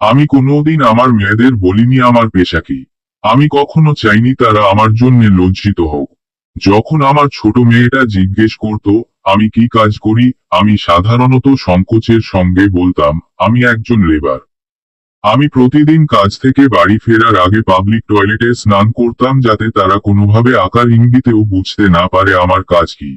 আমি কোনোদিন আমার মেয়েদের বলিনি আমার পেশা কি। আমি কখনো চাইনি তারা আমার জন্য লজ্জিত হোক। যখন আমার ছোট মেয়েটা জিজ্ঞেস করত, আমি কি কাজ করি? আমি সাধারণত সংকোচের সঙ্গে বলতাম, আমি একজন লেবার। আমি প্রতিদিন কাজ থেকে বাড়ি ফেরার আগে পাবলিক টয়লেটে স্নান করতাম যাতে তারা কোনোভাবে আকার ইঙ্গিতেও বুঝতে না পারে আমার কাজ কি।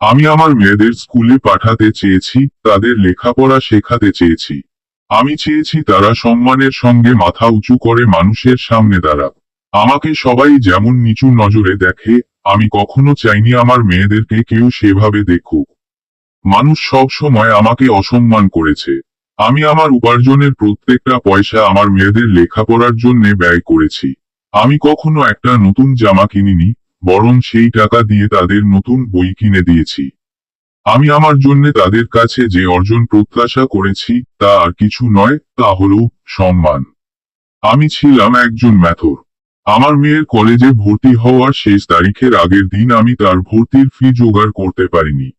আমি আমার মেয়েদের স্কুলে পাঠাতে চেয়েছি, তাদের লেখাপড়া শেখাতে চেয়েছি। আমি চেয়েছি তারা সম্মানের সঙ্গে মাথা উঁচু করে মানুষের সামনে দাঁড়াক। আমাকে সবাই যেমন নিচু নজরে দেখে, আমি কখনো চাইনি আমার মেয়েদেরকে কেউ সেভাবে দেখুক। মানুষ সব সময় আমাকে অসম্মান করেছে। আমি আমার উপার্জনের প্রত্যেকটা পয়সা আমার মেয়েদের লেখাপড়ার জন্য ব্যয় করেছি। আমি কখনো একটা নতুন জামা কিনিনি, বরং সেই টাকা দিয়ে তাদের নতুন বই কিনে দিয়েছি। আমি আমার জন্য তাদের কাছে যে অর্জন প্রত্যাশা করেছি, তা আর কিছু নয়, তা হল সম্মান। আমি ছিলাম একজন ম্যাথর। আমার মেয়ের কলেজে ভর্তি হওয়ার শেষ তারিখের আগের দিন আমি তার ভর্তির ফি জোগাড় করতে পারিনি।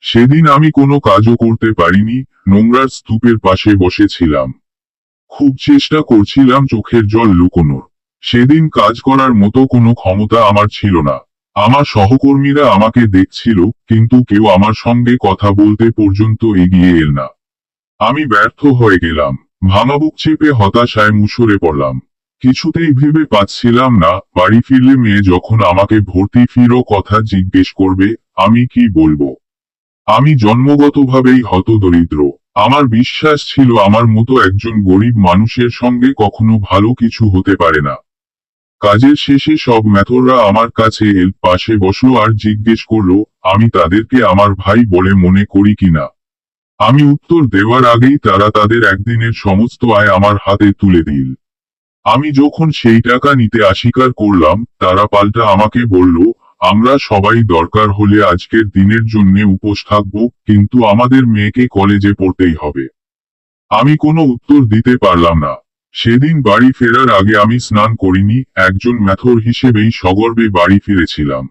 সেদিন আমি কোনো কাজও করতে পারিনি, নোংরার স্তূপের পাশে বসেছিলাম। খুব চেষ্টা করছিলাম চোখের জল লুকোনোর। সেদিন কাজ করার মতো কোনো ক্ষমতা আমার ছিল না। আমার সহকর্মীরা আমাকে দেখছিল, কিন্তু কেউ আমার সঙ্গে কথা বলতে পর্যন্ত এগিয়ে এল না। আমি ব্যর্থ হয়ে গেলাম। ভাঙাবুক চেপে হতাশায় মুসরে পড়লাম। কিছুতেই ভেবে পাচ্ছিলাম না, বাড়ি ফিরলে মেয়ে যখন আমাকে ভর্তি ফিরো কথা জিজ্ঞেস করবে, আমি কি বলব? আমি জন্মগতভাবেই হতদরিদ্র। আমার বিশ্বাস ছিল আমার মতো একজন গরিব মানুষের সঙ্গে কখনো ভালো কিছু হতে পারে না। কাজের শেষে সব ম্যাথররা আমার কাছে এল পাশে বসল আর জিজ্ঞেস করল, আমি তাদেরকে আমার ভাই বলে মনে করি কিনা? আমি উত্তর দেওয়ার আগেই তারা তাদের একদিনের সমস্ত আয় আমার হাতে তুলে দিল। আমি যখন সেই টাকা নিতে অস্বীকার করলাম, তারা পাল্টা আমাকে বলল, আমরা সবাই দরকার হলে আজকের দিনের জন্য উপোস থাকব, কিন্তু আমাদের মেয়েকে কলেজে পড়তেই হবে। আমি কোনো উত্তর দিতে পারলাম না। সেদিন বাড়ি ফেরার আগে আমি স্নান করিনি, একজন ম্যাথর হিসেবেই সগর্বে বাড়ি ফিরেছিলাম।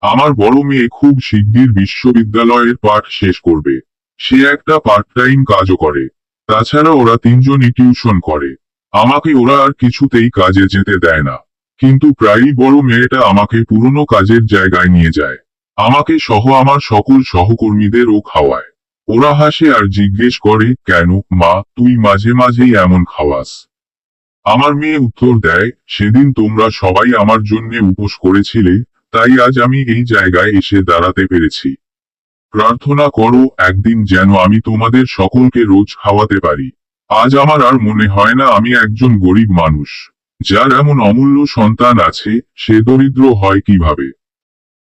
আমার বড় মেয়ে খুব শিগগির বিশ্ববিদ্যালয়ের পাঠ শেষ করবে। সে একটা পার্ট টাইম কাজও করে। তাছাড়া ওরা তিনজনই টিউশন করে। আমাকে ওরা আর কিছুতেই কাজে যেতে দেয় না। কিন্তু প্রায়ই বড় মেয়েটা আমাকে পুরনো কাজের জায়গায় নিয়ে যায়। আমাকে সহ আমার সকল সহকর্মীদেরও খাওয়ায়। ওরা হাসে আর জিজ্ঞেস করে, কেন, মা, তুই মাঝে মাঝেই এমন খাওয়াস? আমার মেয়ে উত্তর দেয়, সেদিন তোমরা সবাই আমার জন্য উপোস করেছিলে, তাই আজ আমি এই জায়গায় এসে দাঁড়াতে পেরেছি। প্রার্থনা করো, একদিন যেন আমি তোমাদের সকলকে রোজ খাওয়াতে পারি। আজ আমার আর মনে হয় না আমি একজন গরিব মানুষ। যার এমন অমূল্য সন্তান আছে, সে দরিদ্র হয় কীভাবে?